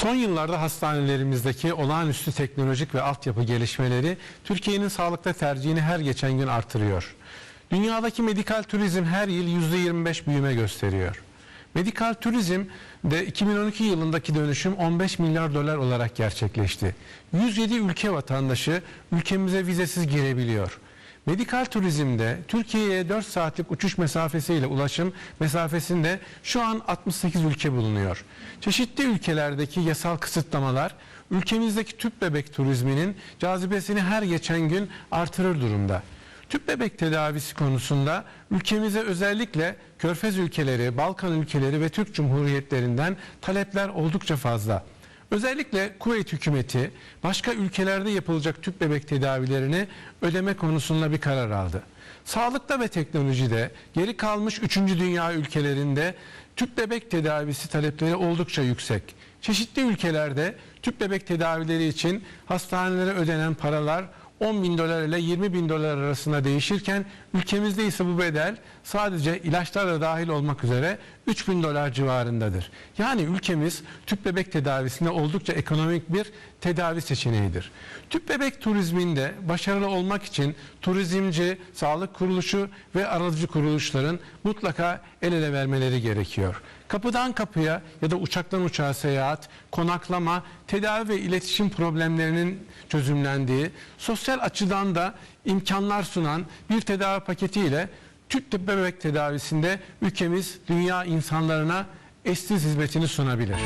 Son yıllarda hastanelerimizdeki olağanüstü teknolojik ve altyapı gelişmeleri Türkiye'nin sağlıkta tercihini her geçen gün artırıyor. Dünyadaki medikal turizm her yıl %25 büyüme gösteriyor. Medikal turizm de 2012 yılındaki dönüşüm 15 milyar dolar olarak gerçekleşti. 107 ülke vatandaşı ülkemize vizesiz girebiliyor. Medikal turizmde Türkiye'ye 4 saatlik uçuş mesafesiyle ulaşım mesafesinde şu an 68 ülke bulunuyor. Çeşitli ülkelerdeki yasal kısıtlamalar ülkemizdeki tüp bebek turizminin cazibesini her geçen gün artırır durumda. Tüp bebek tedavisi konusunda ülkemize özellikle Körfez ülkeleri, Balkan ülkeleri ve Türk Cumhuriyetlerinden talepler oldukça fazla. Özellikle Kuveyt hükümeti başka ülkelerde yapılacak tüp bebek tedavilerini ödeme konusunda bir karar aldı. Sağlıkta ve teknolojide geri kalmış 3. dünya ülkelerinde tüp bebek tedavisi talepleri oldukça yüksek. Çeşitli ülkelerde tüp bebek tedavileri için hastanelere ödenen paralar 10 bin dolar ile 20 bin dolar arasında değişirken ülkemizde ise bu bedel sadece ilaçlar da dahil olmak üzere 3 bin dolar civarındadır. Yani ülkemiz tüp bebek tedavisinde oldukça ekonomik bir tedavi seçeneğidir. Tüp bebek turizminde başarılı olmak için turizmci, sağlık kuruluşu ve aracı kuruluşların mutlaka el ele vermeleri gerekiyor. Kapıdan kapıya ya da uçaktan uçağa seyahat, konaklama, tedavi ve iletişim problemlerinin çözümlendiği, sosyal açıdan da imkanlar sunan bir tedavi paketiyle tüp bebek tedavisinde ülkemiz dünya insanlarına eşsiz hizmetini sunabilir.